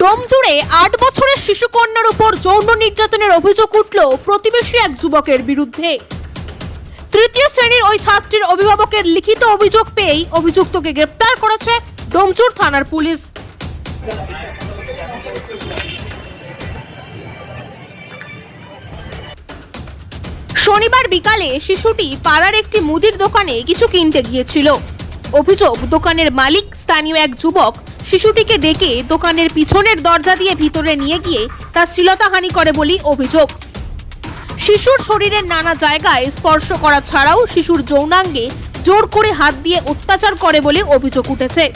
ডোমজুড়ে আট বছরের শিশুকন্যার উপর যৌন নির্যাতনের অভিযোগ উঠল প্রতিবেশী এক যুবকের বিরুদ্ধে। তৃতীয় শ্রেণির ওই ছাত্রীর অভিভাবকের লিখিত অভিযোগ পেয়েই অভিযুক্তকে গ্রেপ্তার করেছে ডোমজুর থানার পুলিশ। শনিবার বিকালে শিশুটি পাড়ার একটি মুদির দোকানে কিছু কিনতে গিয়েছিল। অভিযোগ, দোকানের মালিক, স্থানীয় এক যুবক শিশুটিকে ডেকে দোকানের পিছনের দরজা দিয়ে ভিতরে নিয়ে গিয়ে তার শ্লীলতাহানি করে বলেই অভিযোগ। শিশুর শরীরের নানা জায়গায় স্পর্শ করা ছাড়াও শিশুর যৌনাঙ্গে জোর করে হাত দিয়ে অত্যাচার করে বলে অভিযোগ উঠেছে।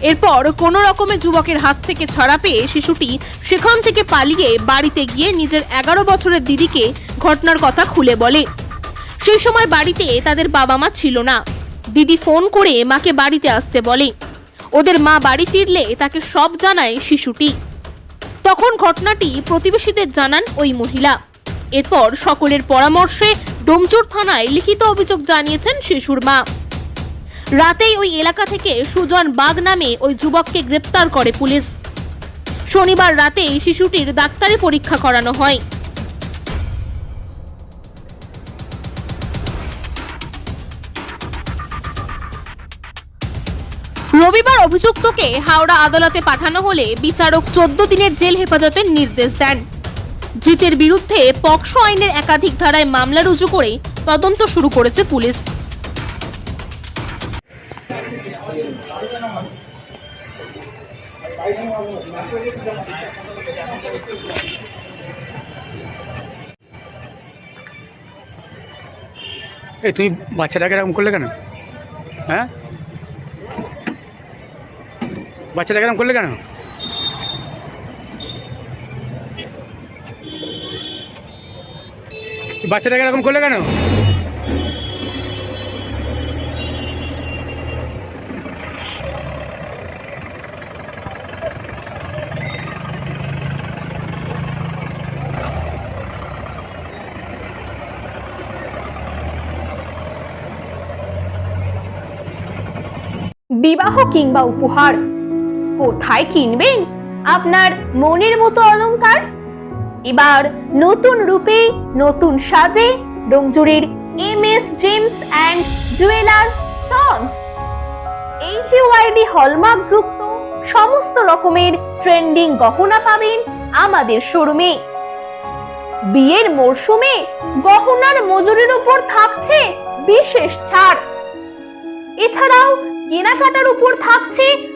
এরপর কোনো রকমে যুবকের হাত থেকে ছাড়া পেয়ে শিশুটি সেখান থেকে পালিয়ে বাড়িতে গিয়ে নিজের এগারো বছরের দিদিকে ঘটনার কথা খুলে বলে। সেই সময় বাড়িতে তাদের বাবা মা ছিল না। দিদি ফোন করে মাকে বাড়িতে আসতে বলে। ওদের মা বাড়ি ফিরলে তাকে সব জানায় শিশুটি। তখন ঘটনাটি প্রতিবেশীদের জানান ওই মহিলা। এরপর সকলের পরামর্শে ডোমচুর থানায় লিখিত অভিযোগ জানিয়েছেন শিশুর মা। রাতেই ওই এলাকা থেকে সুজন বাগ নামে ওই যুবককে গ্রেপ্তার করে পুলিশ। শনিবার রাতেই শিশুটির ডাক্তারি পরীক্ষা করানো হয়। রবিবার অভিযুক্তকে হাওড়া আদালতে পাঠানো হলে বিচারক চোদ্দ দিনের জেল হেফাজতের নির্দেশ দেন। ধৃতের বিরুদ্ধে পক্সো আইনের একাধিক ধারায় মামলা রুজু করে তদন্ত শুরু করেছে পুলিশ। এই তুমি বাচ্চাটাকে এরকম করলে কেন? হ্যাঁ? বাচ্চাটাকে এরকম করলে কেন? বাচ্চাটাকে এরকম করলে কেন? বিবাহ কিংবা উপহার। কোথায় কিনবেন? আপনার মনের মতো অলংকার? এবার নতুন রূপে, নতুন সাজে ডোমজুরির M S, Gems and Jewellers Sons HUID hallmark যুক্ত সমস্ত রকমের ট্রেন্ডিং গহনা পাবেন আমাদের শোরুমে। বিয়ের মরশুমে গহনার মজুরির উপর থাকছে বিশেষ ছাড়। এছাড়াও কেনাকাটার উপর থাকছে